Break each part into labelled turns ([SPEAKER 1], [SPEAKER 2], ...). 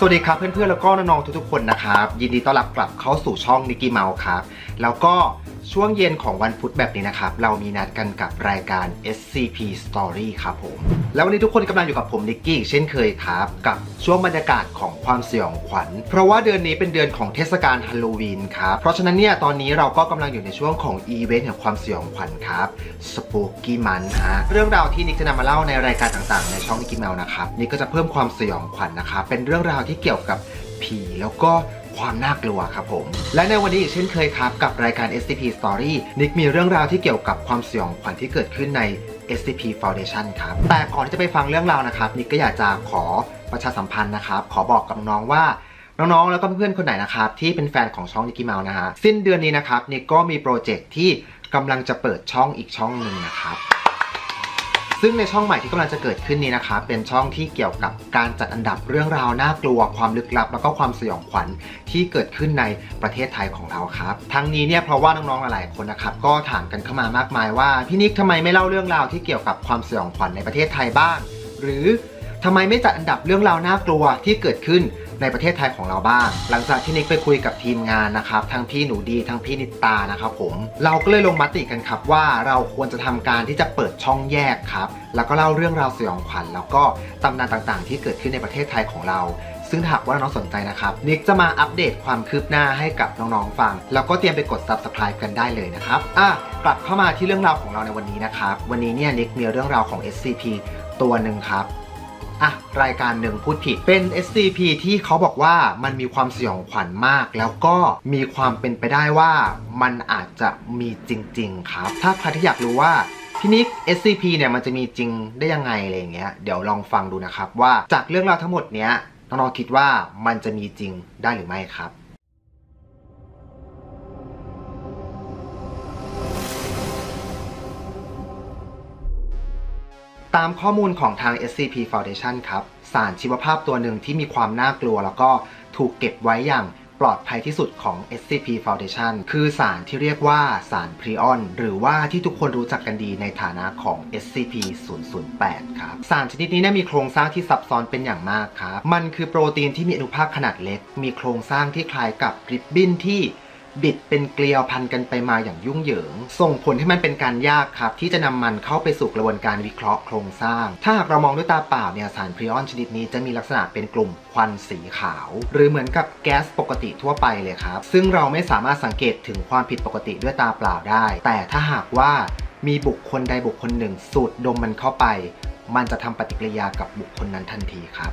[SPEAKER 1] สวัสดีครับเพื่อนๆแล้วก็น้องๆทุกๆคนนะครับยินดีต้อนรับกลับเข้าสู่ช่องนิกกี้เมาส์ครับแล้วก็ ช่วงเย็นของวันพุธแบบนี้นะครับ เรามีนัดกันกับรายการ SCP Story ครับผม แล้ววันนี้ทุกคนกำลังอยู่กับผมนิกกี้เช่นเคยครับ กับช่วงบรรยากาศของความสยองขวัญ เพราะว่าเดือนนี้เป็นเดือนของเทศกาลฮาโลวีนครับ เพราะฉะนั้นเนี่ยตอนนี้เราก็กำลังอยู่ในช่วงของอีเวนต์แห่งความสยองขวัญครับ Spooky Month ฮะเรื่องราวที่นิกจะนำมาเล่าในรายการต่างๆ ในช่องนิกกี้เมาส์นะครับนิกก็จะเพิ่มความสยองขวัญนะครับเป็นเรื่องราวที่เกี่ยวกับผีแล้วก็ ความน่ากลัวครับผม และในวันนี้อีกเช่นเคยครับกับรายการ SCP Story นิกมีเรื่องราวที่เกี่ยวกับความสยองขวัญที่เกิดขึ้นใน SCP Foundation ครับ แต่ก่อนที่จะไปฟังเรื่องราวนะครับนิกก็อยากจะขอประชาสัมพันธ์นะครับ ขอบอกกับน้องๆว่าน้องๆ แล้วก็เพื่อนๆ คนไหนนะครับที่เป็นแฟนของช่องนิกกี้เมาส์นะฮะสิ้นเดือนนี้นะครับนิกก็มีโปรเจกต์ที่กำลังจะเปิดช่องอีกช่องหนึ่งนะครับ ซึ่งในช่องใหม่ที่กำลังจะเกิดขึ้นนี้นะครับเป็นช่องที่เกี่ยวกับการจัดอันดับเรื่องราวน่ากลัวความลึกลับ แล้วก็ความสยองขวัญที่เกิดขึ้นในประเทศไทยของเราครับ ทั้งนี้เนี่ยเพราะว่าน้องๆหลายๆคนนะครับก็ถามกันเข้ามามากมายว่าพี่นิกทำไมไม่เล่าเรื่องราวที่เกี่ยวกับความสยองขวัญในประเทศไทยบ้าง หรือทำไมไม่จัดอันดับเรื่องราวน่ากลัวที่เกิดขึ้น ในประเทศไทยของเราบ้าง หลังจากที่นิกไปคุยกับทีมงานนะครับทั้งพี่หนูดีทั้งพี่นิตานะครับผมเราก็เลยลงมติกันครับว่าเราควรจะทำการที่จะเปิดช่องแยกครับแล้วก็เล่าเรื่องราวสยองขวัญแล้วก็ตำนานต่างๆ ที่เกิดขึ้นในประเทศไทยของเราซึ่งถ้าหากว่าน้องสนใจนะครับ นิกจะมาอัปเดตความคืบหน้าให้กับน้องๆฟัง แล้วก็เตรียมไปกด subscribe กันได้เลยนะครับอะกลับเข้ามาที่เรื่องราวของเราในวันนี้นะครับ วันนี้เนี่ยนิกมีเรื่องราวของ SCP ตัวหนึ่งครับ อะรายการหนึ่งพูดผิดเป็น SCP ที่เขาบอกว่ามันมีความสยองขวัญมาก แล้วก็มีความเป็นไปได้ว่ามันอาจจะมีจริง ๆ ครับ ถ้าใครที่อยากรู้ว่าพี่นิก SCP เนี่ยมันจะมีจริงได้ยังไงอะไรอย่างเงี้ยเดี๋ยวลองฟังดูนะครับว่าจากเรื่องราวทั้งหมดเนี้ยน้องๆคิดว่ามันจะมีจริงได้หรือไม่ครับ ตามข้อมูลของทาง SCP Foundation ครับ สารชีวภาพตัวหนึ่งที่มีความน่ากลัว แล้วก็ถูกเก็บไว้อย่างปลอดภัยที่สุดของ SCP Foundation คือสารที่เรียกว่าสารพรีออน หรือว่าที่ทุกคนรู้จักกันดีในฐานะของ SCP 008ครับ สารชนิดนี้เนี่ยมีโครงสร้างที่ซับซ้อนเป็นอย่างมากครับ มันคือโปรตีนที่มีอนุภาคขนาดเล็ก มีโครงสร้างที่คล้ายกับริบบิ้นที่ บิดเป็นเกลียวพันกันไปมาอย่างยุ่งเหยิง ส่งผลให้มันเป็นการยากครับ ที่จะนำมันเข้าไปสู่กระบวนการวิเคราะห์โครงสร้าง ถ้าหากเรามองด้วยตาเปล่าเนี่ยสารพรีออนชนิดนี้จะมีลักษณะเป็นกลุ่มควันสีขาว หรือเหมือนกับแก๊สปกติทั่วไปเลยครับ ซึ่งเราไม่สามารถสังเกตถึงความผิดปกติด้วยตาเปล่าได้ แต่ถ้าหากว่ามีบุคคลใดบุคคลหนึ่งสูดดมมันเข้าไป มันจะทำปฏิกิริยากับบุคคลนั้นทันทีครับ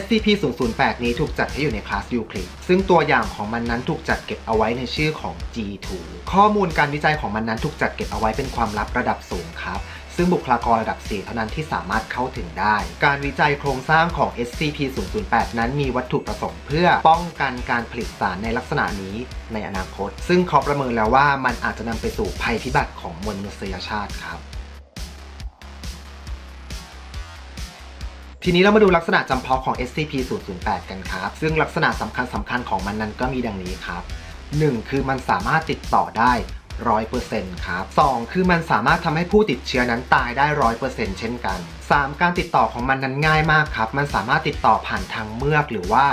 [SPEAKER 1] SCP-008 นี้ถูกจัดให้อยู่ในคลาสยูคลิดซึ่งตัวอย่างของมันนั้นถูกจัดเก็บเอาไว้ในชื่อของ G2 ข้อมูลการวิจัยของมันนั้นถูกจัดเก็บเอาไว้เป็นความลับระดับสูงครับซึ่งบุคลากรระดับ 4 เท่านั้นที่สามารถเข้าถึงได้ การวิจัยโครงสร้างของ SCP-008 นั้นมีวัตถุประสงค์เพื่อป้องกันการผลิตสารในลักษณะนี้ในอนาคต ซึ่งเขาประเมินแล้วว่ามันอาจจะนำไปสู่ภัยพิบัติของมนุษยชาติครับ ทีนี้เรามาดูลักษณะจำเพาะของ SCP-008 กันครับ ซึ่งลักษณะสำคัญสำคัญของมันนั้นก็มีดังนี้ครับ 1. คือมันสามารถติดต่อได้ร้อยเปอร์เซ็นต์ครับ 2. คือมันสามารถทำให้ผู้ติดเชื้อนั้นตายได้ร้อยเปอร์เซ็นต์เช่นกัน 3. การติดต่อของมันนั้นง่ายมากครับ มันสามารถติดต่อผ่านทางเมือกหรือว่า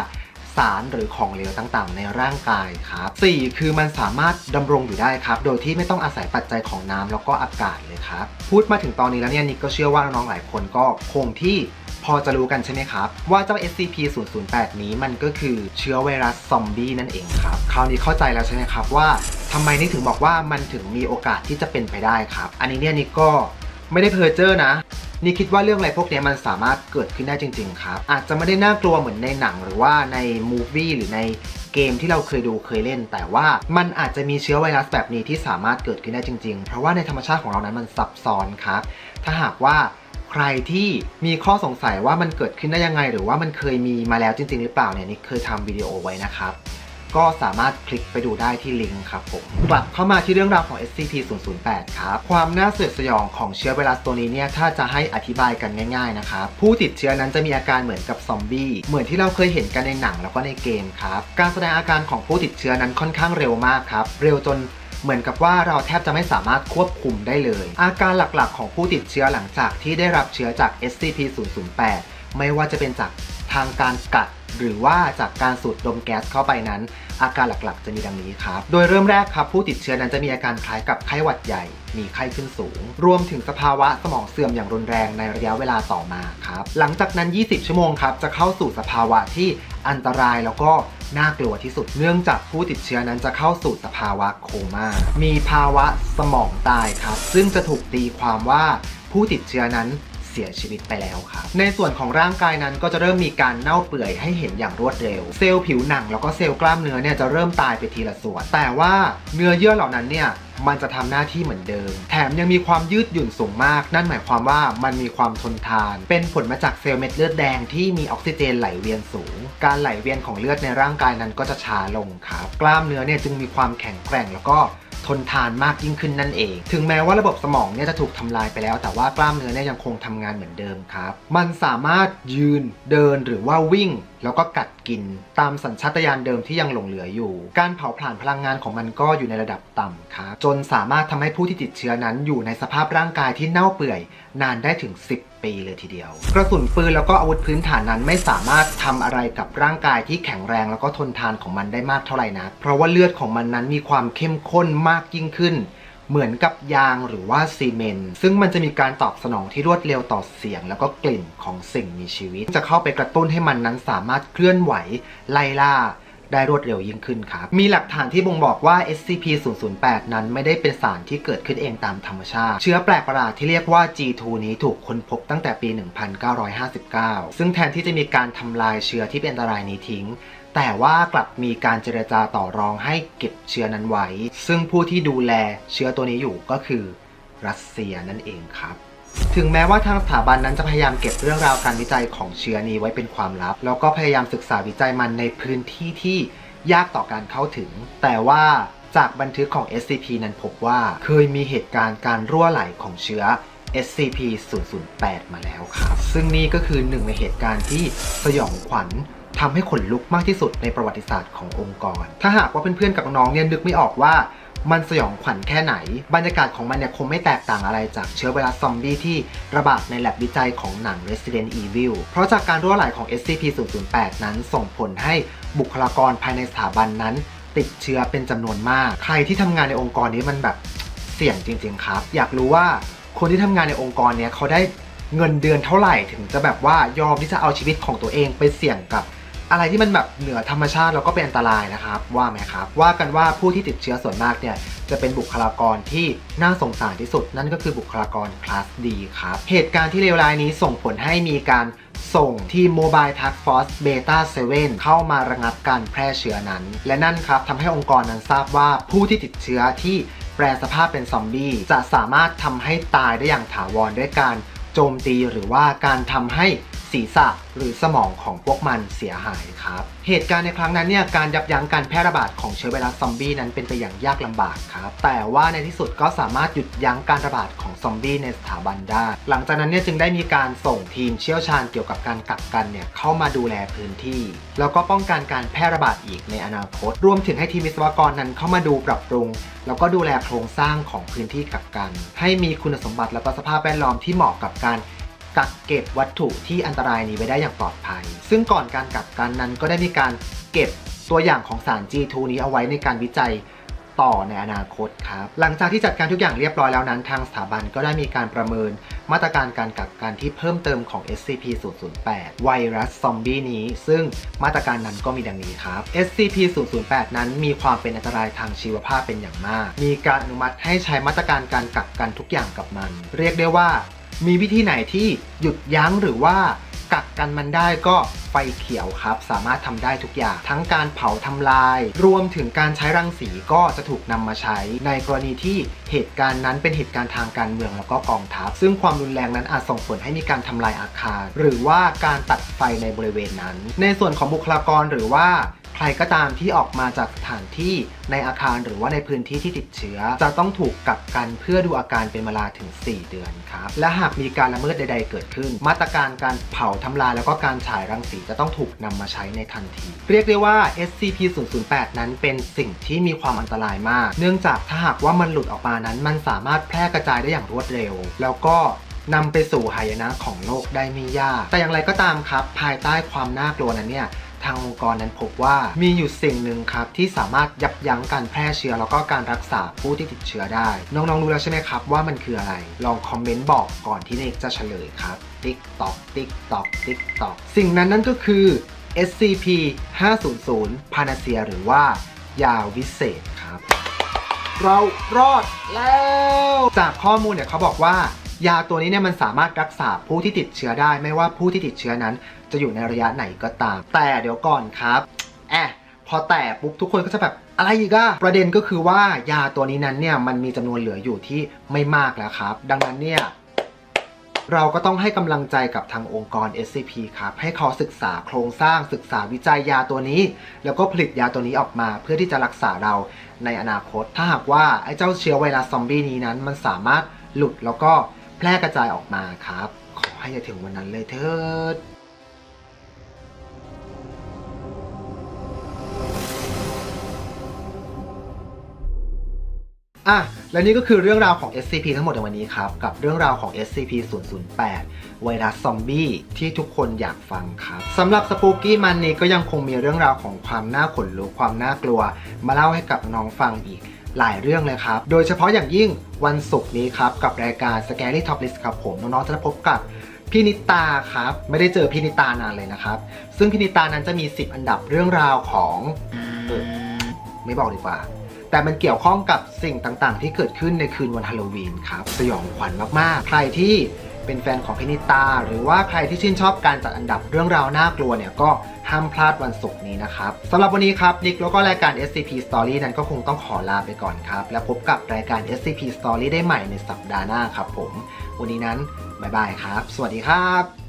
[SPEAKER 1] สารหรือของเหลวต่างๆ ในร่างกายครับ 4. คือมันสามารถดำรงอยู่ได้ครับ โดยที่ไม่ต้องอาศัยปัจจัยของน้ำแล้วก็อากาศเลยครับ พูดมาถึงตอนนี้แล้วเนี่ยนิกก็เชื่อว่าน้องหลายคนก็คงที่ พอจะรู้กันใช่ไหมครับ ว่าเจ้า SCP-008 นี้มันก็คือเชื้อไวรัสซอมบี้นั่นเองครับคราวนี้เข้าใจแล้วใช่ไหมครับว่าทำไมนิกถึงบอกว่ามันถึงมีโอกาสที่จะเป็นไปได้ครับ อันนี้เนี่ยนิกก็ไม่ได้เพอเจอร์นะ นี่คิดว่าเรื่องอะไรพวกนี้มันสามารถเกิดขึ้นได้จริง ๆ ครับ อาจจะไม่ได้น่ากลัวเหมือนในหนังหรือว่าในมูฟวี่หรือในเกมที่เราเคยดูเคยเล่น แต่ว่ามันอาจจะมีเชื้อไวรัสแบบนี้ที่สามารถเกิดขึ้นได้จริง ๆ เพราะว่าในธรรมชาติของเรานั้นมันซับซ้อนครับ ถ้าหากว่า ใครที่มีข้อสงสัยว่ามันเกิดขึ้นได้ยังไง หรือว่ามันเคยมีมาแล้วจริง ๆ หรือเปล่าเนี่ยนี่เคยทำวิดีโอไว้นะครับ ก็สามารถคลิกไปดูได้ที่ลิงก์ครับผมกลับเข้ามาที่เรื่องราวของ SCP-008 ครับ ความน่าสยดสยองของเชื้อไวรัสตัวนี้เนี่ยถ้าจะให้อธิบายกันง่าย ๆ นะครับ ผู้ติดเชื้อนั้นจะมีอาการเหมือนกับซอมบี้เหมือนที่เราเคยเห็นกันในหนังแล้วก็ในเกมครับการแสดงอาการของผู้ติดเชื้อนั้นค่อนข้างเร็วมากครับเร็วจน เหมือนกับว่าเราแทบจะไม่สามารถควบคุมได้เลย อาการหลักๆ ของผู้ติดเชื้อหลังจากที่ได้รับเชื้อจาก SCP-008 ไม่ว่าจะเป็นจากทางการกัด หรือว่าจากการสูดดมแก๊สเข้าไปนั้น อาการหลักๆ จะมีดังนี้ครับ โดยเริ่มแรกครับผู้ติดเชื้อนั้นจะมีอาการคล้ายกับไข้หวัดใหญ่ มีไข้ขึ้นสูง รวมถึงสภาวะสมองเสื่อมอย่างรุนแรงในระยะเวลาต่อมาครับ หลังจากนั้น 20 ชั่วโมงครับจะเข้าสู่สภาวะที่ อันตรายแล้วก็น่ากลัวที่สุด เนื่องจากผู้ติดเชื้อนั้นจะเข้าสู่สภาวะโคม่า มีภาวะสมองตายครับ ซึ่งจะถูกตีความว่าผู้ติดเชื้อนั้น สียชีวิตไปแล้วครับในส่วนของร่างกายนั้นก็จะเริ่มมีการเน่าเปื่อยให้เห็นอย่างรวดเร็ว เซลล์ผิวหนังแล้วก็เซลล์กล้ามเนื้อเนี่ยจะเริ่มตายไปทีละส่วน แต่ว่าเนื้อเยื่อเหล่านั้นเนี่ยมันจะทำหน้าที่เหมือนเดิม แถมยังมีความยืดหยุ่นสูงมาก นั่นหมายความว่ามันมีความทนทาน เป็นผลมาจากเซลล์เม็ดเลือดแดงที่มีออกซิเจนไหลเวียนสูง การไหลเวียนของเลือดในร่างกายนั้นก็จะช้าลงครับ กล้ามเนื้อเนี่ยจึงมีความแข็งแกร่งแล้วก็ ทนทานมากยิ่งขึ้นนั่นเอง ถึงแม้ว่าระบบสมองเนี่ยจะถูกทำลายไปแล้ว แต่ว่ากล้ามเนื้อเนี่ยยังคงทำงานเหมือนเดิมครับ มันสามารถยืนเดินหรือว่าวิ่ง แล้วก็กัด กิน ตามสัญชาตญาณเดิมที่ยังหลงเหลืออยู่ การเผาผลาญพลังงานของมันก็อยู่ในระดับต่ำครับจนสามารถทำให้ผู้ที่ติดเชื้อนั้นอยู่ในสภาพร่างกายที่เน่าเปื่อย นานได้ถึง 10ปีเลยทีเดียว กระสุนปืนแล้วก็อาวุธพื้นฐานนั้นไม่สามารถทำอะไรกับร่างกายที่แข็งแรงแล้วก็ทนทานของมันได้มากเท่าไหร่นะ เพราะว่าเลือดของมันนั้นมีความเข้มข้นมากยิ่งขึ้น เหมือนกับยางหรือว่าซีเมนต์ซึ่งมันจะมีการตอบสนองที่รวดเร็วต่อเสียง แล้วก็กลิ่นของสิ่งมีชีวิต จะเข้าไปกระตุ้นให้มันนั้นสามารถเคลื่อนไหวไล่ล่าได้รวดเร็วยิ่งขึ้นครับ มีหลักฐานที่บ่งบอกว่า SCP-008 นั้นไม่ได้เป็นสารที่เกิดขึ้นเองตามธรรมชาติ เชื้อแปลกประหลาดที่เรียกว่า G2 นี้ถูกค้นพบตั้งแต่ปี 1959 ซึ่งแทนที่จะมีการทำลายเชื้อที่เป็นอันตรายนี้ทิ้ง แต่ว่ากลับมีการเจรจาต่อรองให้เก็บเชื้อนั้นไว้ ซึ่งผู้ที่ดูแลเชื้อตัวนี้อยู่ก็คือรัสเซียนั่นเองครับ ถึงแม้ว่าทางสถาบันนั้นจะพยายามเก็บเรื่องราวการวิจัยของเชื้อนี้ไว้เป็นความลับ แล้วก็พยายามศึกษาวิจัยมันในพื้นที่ที่ยากต่อการเข้าถึง แต่ว่าจากบันทึกของ SCP นั้นพบว่าเคยมีเหตุการณ์การรั่วไหลของเชื้อ SCP-008 มาแล้วครับ ซึ่งนี่ก็คือหนึ่งในเหตุการณ์ที่สยองขวัญ ทำให้ขนลุกมากที่สุดในประวัติศาสตร์ขององค์กร ถ้าหากว่าเพื่อนๆกับน้องๆเนี่ยนึกไม่ออกว่ามันสยองขวัญแค่ไหน บรรยากาศของมันเนี่ยคงไม่แตกต่างอะไรจากเชื้อไวรัสซอมบี้ที่ระบาดในแลบวิจัยของหนัง Resident Evil เพราะจากการรั่วไหลของ SCP-008 นั้นส่งผลให้บุคลากรภายในสถาบันนั้น ติดเชื้อเป็นจำนวนมาก ใครที่ทำงานในองค์กรนี้มันแบบเสี่ยงจริง ๆ ครับ อยากรู้ว่าคนที่ทำงานในองค์กรเนี้ยเขาได้เงินเดือนเท่าไหร่ถึงจะแบบว่ายอมที่จะเอาชีวิตของตัวเองไปเสี่ยงกับ อะไรที่มันแบบเหนือธรรมชาติแล้วก็เป็นอันตรายนะครับ ว่าไหมครับ ว่ากันว่าผู้ที่ติดเชื้อส่วนมากเนี่ยจะเป็นบุคลากรที่น่าสงสารที่สุด นั่นก็คือบุคลากรคลาสดีครับ เหตุการณ์ที่เลวร้ายนี้ส่งผลให้มีการส่งทีม Mobile Task Force Beta 7 เข้ามาระงับการแพร่เชื้อนั้น และนั่นครับทำให้องค์กรนั้นทราบว่าผู้ที่ติดเชื้อที่แปลสภาพเป็นซอมบี้จะสามารถทำให้ตายได้อย่างถาวรด้วยการโจมตีหรือว่าการทำให้ ศีรษะหรือสมองของพวกมันเสียหายครับ เหตุการณ์ในครั้งนั้นเนี่ยการยับยั้งการแพร่ระบาดของเชื้อไวรัสซอมบี้นั้นเป็นไปอย่างยากลำบากครับ แต่ว่าในที่สุดก็สามารถหยุดยั้งการระบาดของซอมบี้ในสถาบันได้ หลังจากนั้นเนี่ยจึงได้มีการส่งทีมเชี่ยวชาญเกี่ยวกับการกักกันเนี่ยเข้ามาดูแลพื้นที่ แล้วก็ป้องกันการแพร่ระบาดอีกในอนาคต รวมถึงให้ทีมวิศวกรนั้นเข้ามาดูปรับปรุงแล้วก็ดูแลโครงสร้างของพื้นที่กักกัน ให้มีคุณสมบัติแล้วก็สภาพแวดล้อมที่เหมาะกับการ กักเก็บวัตถุที่อันตรายนี้ไว้ได้อย่างปลอดภัย ซึ่งก่อนการกักกันนั้นก็ได้มีการเก็บตัวอย่างของสาร G2 นี้เอาไว้ในการวิจัยต่อในอนาคตครับ หลังจากที่จัดการทุกอย่างเรียบร้อยแล้วนั้น ทางสถาบันก็ได้มีการประเมิน มาตรการการกักกันที่เพิ่มเติมของ SCP-008 ไวรัสซอมบี้นี้ ซึ่งมาตรการนั้นก็มีดังนี้ครับ SCP-008 นั้นมีความเป็นอันตรายทางชีวภาพเป็นอย่างมาก มีการอนุมัติให้ใช้มาตรการการกักกันทุกอย่างกับมัน เรียกได้ว่า มีวิธีไหนที่หยุดยั้งหรือว่ากักกันมันได้ก็ไฟเขียวครับ สามารถทำได้ทุกอย่าง ทั้งการเผาทำลาย รวมถึงการใช้รังสีก็จะถูกนำมาใช้ ในกรณีที่เหตุการณ์นั้นเป็นเหตุการณ์ทางการเมืองแล้วก็กองทัพ ซึ่งความรุนแรงนั้นอาจส่งผลให้มีการทำลายอาคาร หรือว่าการตัดไฟในบริเวณนั้น ในส่วนของบุคลากรหรือว่า ใครก็ตามที่ออกมาจากสถานที่ในอาคารหรือว่าในพื้นที่ที่ติดเชื้อ จะต้องถูกกักกันเพื่อดูอาการเป็นเวลาถึง 4 เดือนครับ และหากมีการละเมิดใด ๆ เกิดขึ้น มาตรการการเผาทำลายแล้วก็การฉายรังสีจะต้องถูกนำมาใช้ในทันที เรียกได้ว่า SCP-008 นั้นเป็นสิ่งที่มีความอันตรายมาก เนื่องจากถ้าหากว่ามันหลุดออกมานั้น มันสามารถแพร่กระจายได้อย่างรวดเร็ว แล้วก็นำไปสู่หายนะของโลกได้ไม่ยาก แต่อย่างไรก็ตามครับ ภายใต้ความน่ากลัวนั้นเนี่ย ทางองค์กรนั้นพบว่ามีอยู่สิ่งหนึ่งครับที่สามารถยับยั้งการแพร่เชื้อแล้วก็การรักษาผู้ที่ติดเชื้อได้ น้องๆรู้แล้วใช่ไหมครับว่ามันคืออะไร ลองคอมเมนต์บอกก่อนที่เนกจะเฉลยครับติ๊กตอกติ๊กตอกติ๊กตอกสิ่งนั้นนั่นก็คือ SCP 500 p a n a c e a หรือว่ายาวิเศษครับ เรารอดแล้ว จากข้อมูลเนี่ยเขาบอกว่ายาตัวนี้เนี่ยมันสามารถรักษาผู้ที่ติดเชื้อได้ ไม่ว่าผู้ที่ติดเชื้อนั้น จะอยู่ในระยะไหนก็ตาม แต่เดี๋ยวก่อนครับแอะพอแต่ปุ๊บทุกคนก็จะแบบอะไรอีกอะประเด็นก็คือว่ายาตัวนี้นั้นเนี่ยมันมีจำนวนเหลืออยู่ที่ไม่มากแล้วครับ ดังนั้นเนี่ยเราก็ต้องให้กำลังใจกับทางองค์กร SCP ครับ ให้เขาศึกษาโครงสร้างศึกษาวิจัยยาตัวนี้ แล้วก็ผลิตยาตัวนี้ออกมา เพื่อที่จะรักษาเราในอนาคต ถ้าหากว่าไอ้เจ้าเชื้อไวรัสซอมบี้นี้นั้นมันสามารถหลุดแล้วก็แพร่กระจายออกมาครับ ขอให้ย่าถึงวันนั้นเลยเถิด อะและนี่ก็คือเรื่องราวของ SCP ทั้งหมดในวันนี้ครับ กับเรื่องราวของ SCP-008 ไวรัสซอมบี้ที่ทุกคนอยากฟังครับสำหรับสปูกี้มันนี้ก็ยังคงมีเรื่องราวของความน่าขนลุกความน่ากลัว มาเล่าให้กับน้องฟังอีกหลายเรื่องเลยครับ โดยเฉพาะอย่างยิ่งวันศุกร์นี้ครับ กับรายการ Scary Top List ครับผมน้องๆจะได้พบกับพี่นิตาครับ ไม่ได้เจอพี่นิตานานเลยนะครับ ซึ่งพี่นิตานั้นจะมี 10 อันดับเรื่องราวของเออไม่บอกดีกว่า แต่มันเกี่ยวข้องกับสิ่งต่างๆ ที่เกิดขึ้นในคืนวันฮาโลวีนครับ สยองขวัญมากๆ ใครที่เป็นแฟนของพินิตา หรือว่าใครที่ชื่นชอบการจัดอันดับเรื่องราวน่ากลัวเนี่ยก็ห้ามพลาดวันศุกร์นี้นะครับสำหรับวันนี้ครับนิกแล้วก็รายการ SCP Story นั้นก็คงต้องขอลาไปก่อนครับ แล้วพบกับรายการ SCP Story ได้ใหม่ในสัปดาห์หน้าครับผม วันนี้นั้นบ๊ายบายครับ สวัสดีครับ